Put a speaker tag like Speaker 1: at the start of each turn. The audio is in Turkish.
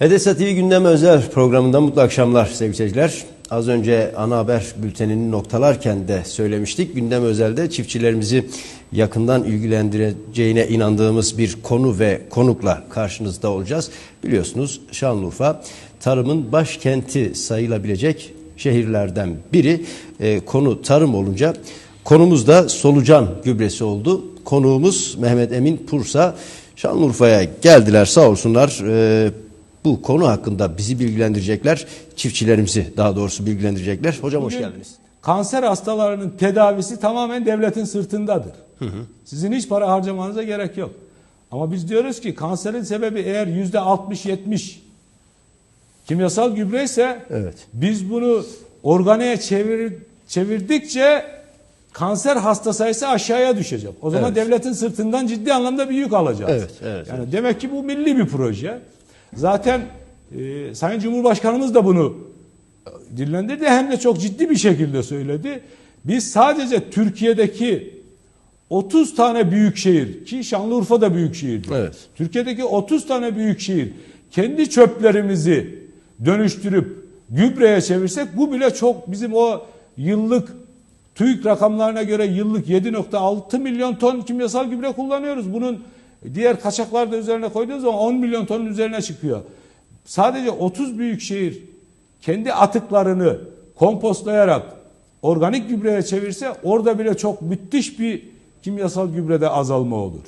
Speaker 1: Edesa TV gündem özel programında mutlu akşamlar sevgili seyirciler. Az önce ana haber bültenini noktalarken de söylemiştik. Gündem özelde çiftçilerimizi yakından ilgilendireceğine inandığımız bir konu ve konukla karşınızda olacağız. Biliyorsunuz Şanlıurfa tarımın başkenti sayılabilecek şehirlerden biri. Ee, konu tarım olunca konumuz da solucan gübresi oldu. Konuğumuz Mehmet Emin Pursa Şanlıurfa'ya geldiler sağ olsunlar. Ee, bu konu hakkında bizi bilgilendirecekler. Çiftçilerimizi daha doğrusu bilgilendirecekler. Hocam hoş
Speaker 2: Bugün
Speaker 1: geldiniz.
Speaker 2: Kanser hastalarının tedavisi tamamen devletin sırtındadır. Sizin hiç para harcamanıza gerek yok. Ama biz diyoruz ki kanserin sebebi eğer yüzde 60-70 kimyasal gübre ise
Speaker 1: Evet.
Speaker 2: biz bunu organiğe çevir, çevirdikçe kanser hasta sayısı aşağıya düşecek. O zaman
Speaker 1: Evet.
Speaker 2: devletin sırtından ciddi anlamda bir yük alacağız.
Speaker 1: Evet, evet,
Speaker 2: yani demek ki bu milli bir proje. Zaten e, Sayın Cumhurbaşkanımız da bunu dillendirdi hem de çok ciddi bir şekilde söyledi. Biz sadece Türkiye'deki 30 tane büyük şehir ki Şanlıurfa da büyük şehirdir.
Speaker 1: Evet.
Speaker 2: Türkiye'deki 30 tane büyük şehir kendi çöplerimizi dönüştürüp gübreye çevirsek bu bile çok bizim o yıllık TÜİK rakamlarına göre yıllık 7.6 milyon ton kimyasal gübre kullanıyoruz. Bunun diğer kaçaklar da üzerine koyduğunuz zaman 10 milyon tonun üzerine çıkıyor. Sadece 30 büyük şehir kendi atıklarını kompostlayarak organik gübreye çevirse orada bile çok müthiş bir kimyasal gübrede azalma olur.